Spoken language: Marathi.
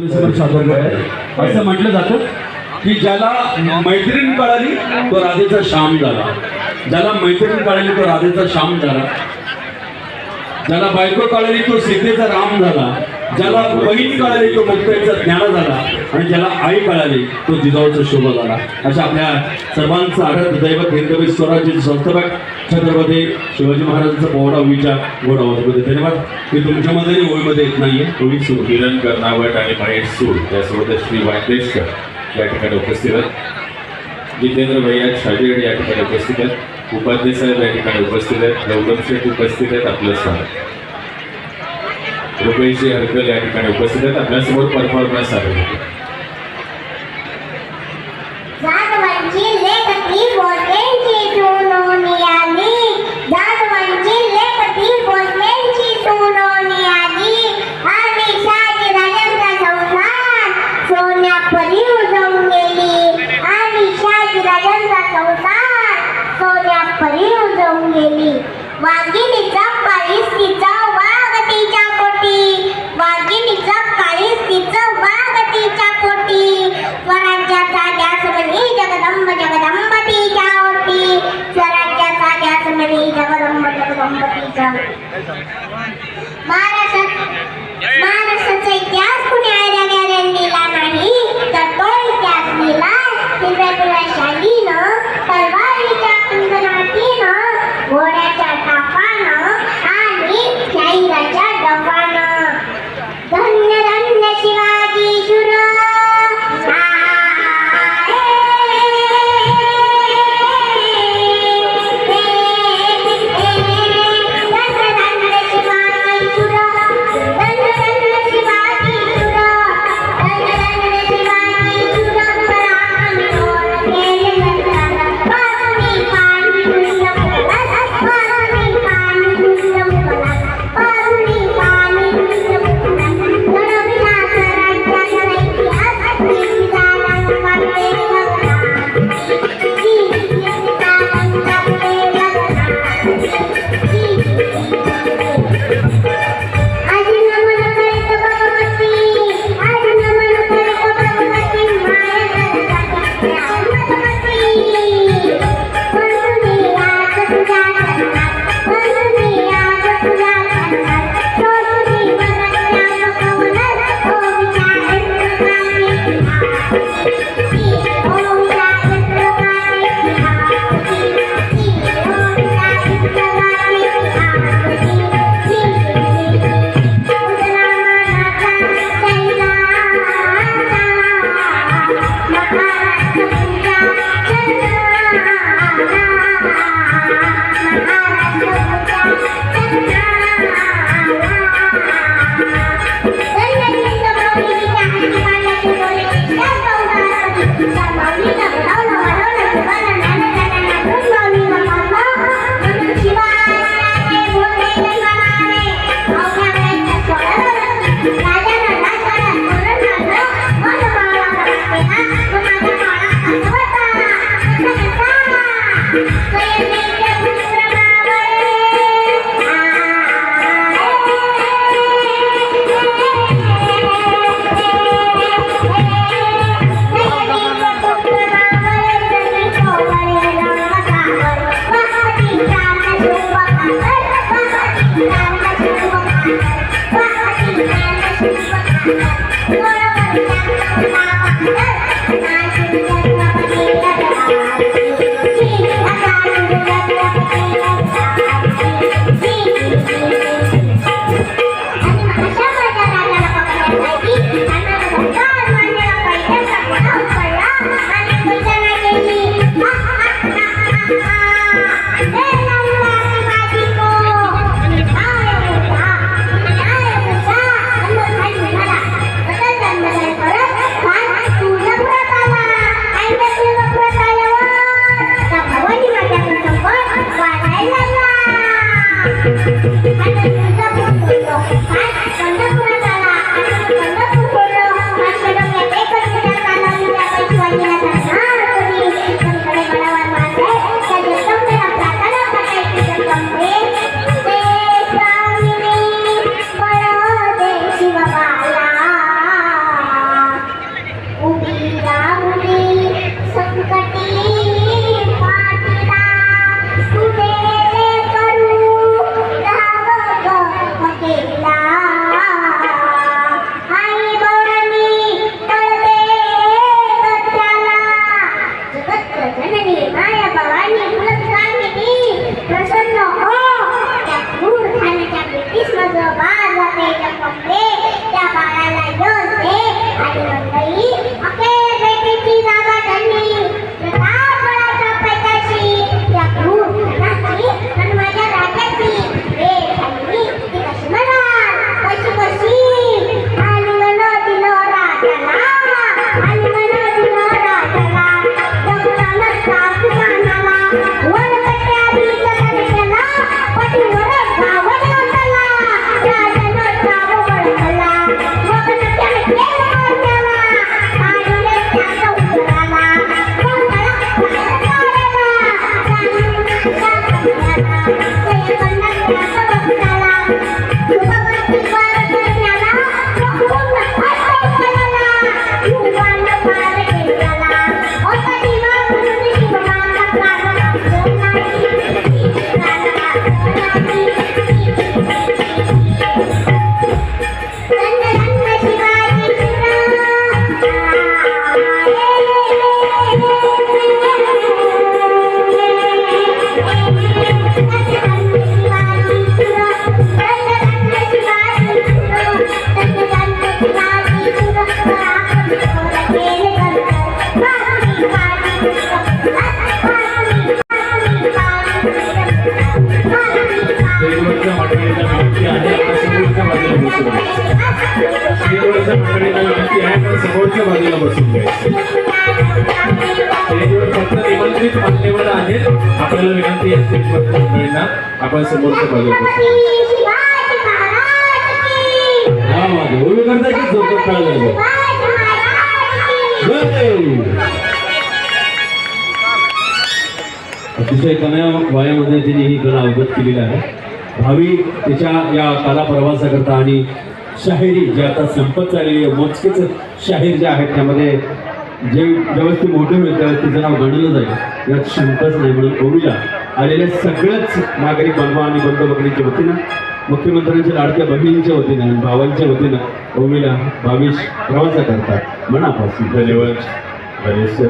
असं म्हटलं जातं की ज्याला मैत्रीण कळाली तो राधेचा श्याम झाला. ज्याला मैत्रीण कळाली तो राधेचा श्याम झाला. ज्याला बायको कळाली तो सीतेचा राम झाला. ज्याला बहीण कळाली तो मुक्ताईचा ज्ञान झाला आणि ज्याला आई कळाली तो जिजाऊचा शोभा झाला. अशा आपल्या सर्वांचं आढळ दैवत हिंदवी स्वराज्य संस्थापक छत्रपती शिवाजी महाराजांचा पोहडा ओळीच्या गोड आवाजमध्ये. धन्यवाद. मी तुमच्या मध्ये ओळीमध्ये येत नाहीये. ओळी सूर. किरण कर्नावट आणि महेश सूर त्यासोबतच श्री वांदेशकर या ठिकाणी उपस्थित आहेत. जितेंद्र भैया शाजीगड या ठिकाणी उपस्थित आहेत. उपाध्याय साहेब या ठिकाणी उपस्थित आहेत. गौतम शेठ उपस्थित आहेत. आपलं स्वागत. रुपेशजी हरकल या ठिकाणी उपस्थित आहेत. आपल्यासमोर परफॉर्मन्स आहे. जाधवांची लेखती Thank you. Thank you. मान्यवर आहेत आपल्याला विनंती आहे मंडळींना आपण समोरच्या बाजूला हा झालं अतिशय कमी वयामध्ये तिने ही कला अवगत केलेली आहे. भावी तिच्या या कला प्रवासाकरता आणि शाहिरी जे आता संपत चाललेली आहे मोजकेच शाहीर जे आहेत त्यामध्ये जे व्यवस्थित मोठे होईल त्यावेळेस तिचं नाव गणलं जाईल यात शंकाच नाही म्हणून ओवीला आलेल्या सगळ्याच नागरिक बांधवा आणि बंधू भगिनींच्या वतीनं मुख्यमंत्र्यांच्या लाडक्या बहिणींच्या वतीनं आणि भावांच्या वतीनं ओवीला भावेश प्रवासा करतात. मनापासून. धन्यवाद. गणेश सर